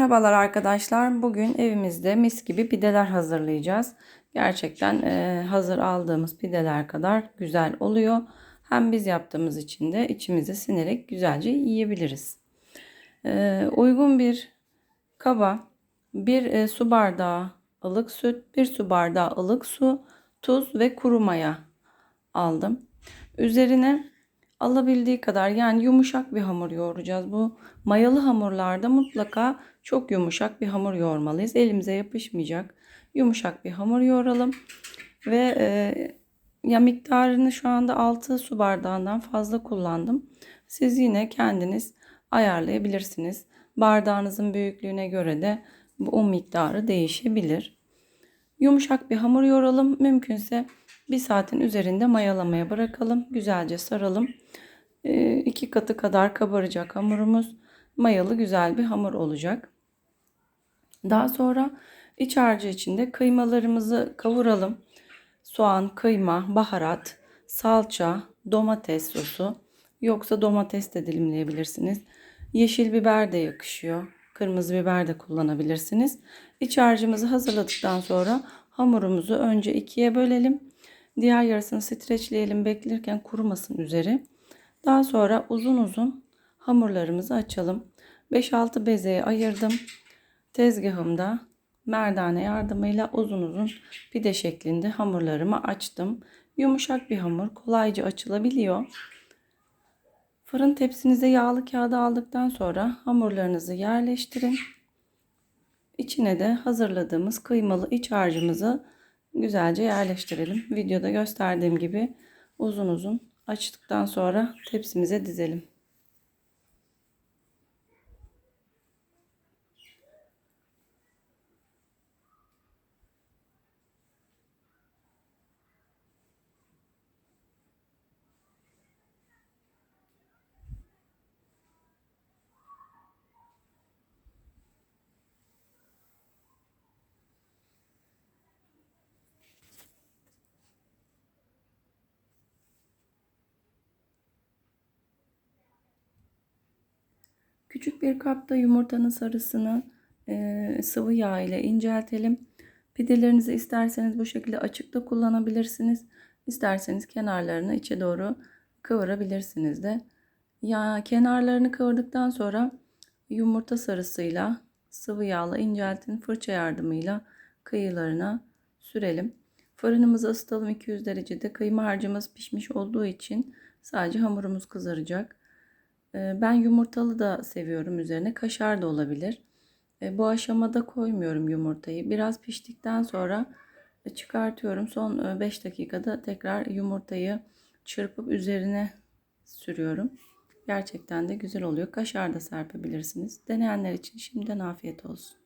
Merhabalar arkadaşlar. Bugün evimizde mis gibi pideler hazırlayacağız. Gerçekten e, hazır aldığımız pideler kadar güzel oluyor. Hem biz yaptığımız için de içimize sinerek güzelce yiyebiliriz. E, uygun bir kaba bir e, su bardağı ılık süt, bir su bardağı ılık su, tuz ve kuru maya aldım. Üzerine alabildiği kadar yani yumuşak bir hamur yoğuracağız. Bu mayalı hamurlarda mutlaka çok yumuşak bir hamur yoğurmalıyız. Elimize yapışmayacak yumuşak bir hamur yoğuralım. Ve e, ya miktarını şu anda 6 su bardağından fazla kullandım. Siz yine kendiniz ayarlayabilirsiniz. Bardağınızın büyüklüğüne göre de bu un miktarı değişebilir. Yumuşak bir hamur yoğuralım. Mümkünse bir saatin üzerinde mayalamaya bırakalım. Güzelce saralım. E, iki katı kadar kabaracak hamurumuz. Mayalı güzel bir hamur olacak. Daha sonra iç harcı içinde kıymalarımızı kavuralım. Soğan, kıyma, baharat, salça, domates sosu. Yoksa domates de dilimleyebilirsiniz. Yeşil biber de yakışıyor. Kırmızı biber de kullanabilirsiniz. İç harcımızı hazırladıktan sonra hamurumuzu önce ikiye bölelim. Diğer yarısını streçleyelim beklerken kurumasın üzeri. Daha sonra uzun uzun hamurlarımızı açalım. 5-6 bezeye ayırdım. Tezgahımda merdane yardımıyla uzun uzun pide şeklinde hamurlarımı açtım. Yumuşak bir hamur kolayca açılabiliyor. Fırın tepsinize yağlı kağıdı aldıktan sonra hamurlarınızı yerleştirin. İçine de hazırladığımız kıymalı iç harcımızı güzelce yerleştirelim. Videoda gösterdiğim gibi uzun uzun açtıktan sonra tepsimize dizelim. Küçük bir kapta yumurtanın sarısını e, sıvı yağ ile inceltelim. Pidelerinizi isterseniz bu şekilde açıkta kullanabilirsiniz. İsterseniz kenarlarını içe doğru kıvırabilirsiniz de. Ya kenarlarını kıvırdıktan sonra yumurta sarısıyla sıvı yağla inceltin fırça yardımıyla kıyılarına sürelim. Fırınımızı ısıtalım 200 derecede. Kıyma harcımız pişmiş olduğu için sadece hamurumuz kızaracak. Ee, ben yumurtalı da seviyorum üzerine. Kaşar da olabilir. E, bu aşamada koymuyorum yumurtayı. Biraz piştikten sonra e, çıkartıyorum. Son 5 e, dakikada tekrar yumurtayı çırpıp üzerine sürüyorum. Gerçekten de güzel oluyor. Kaşar da serpebilirsiniz. Deneyenler için şimdiden afiyet olsun.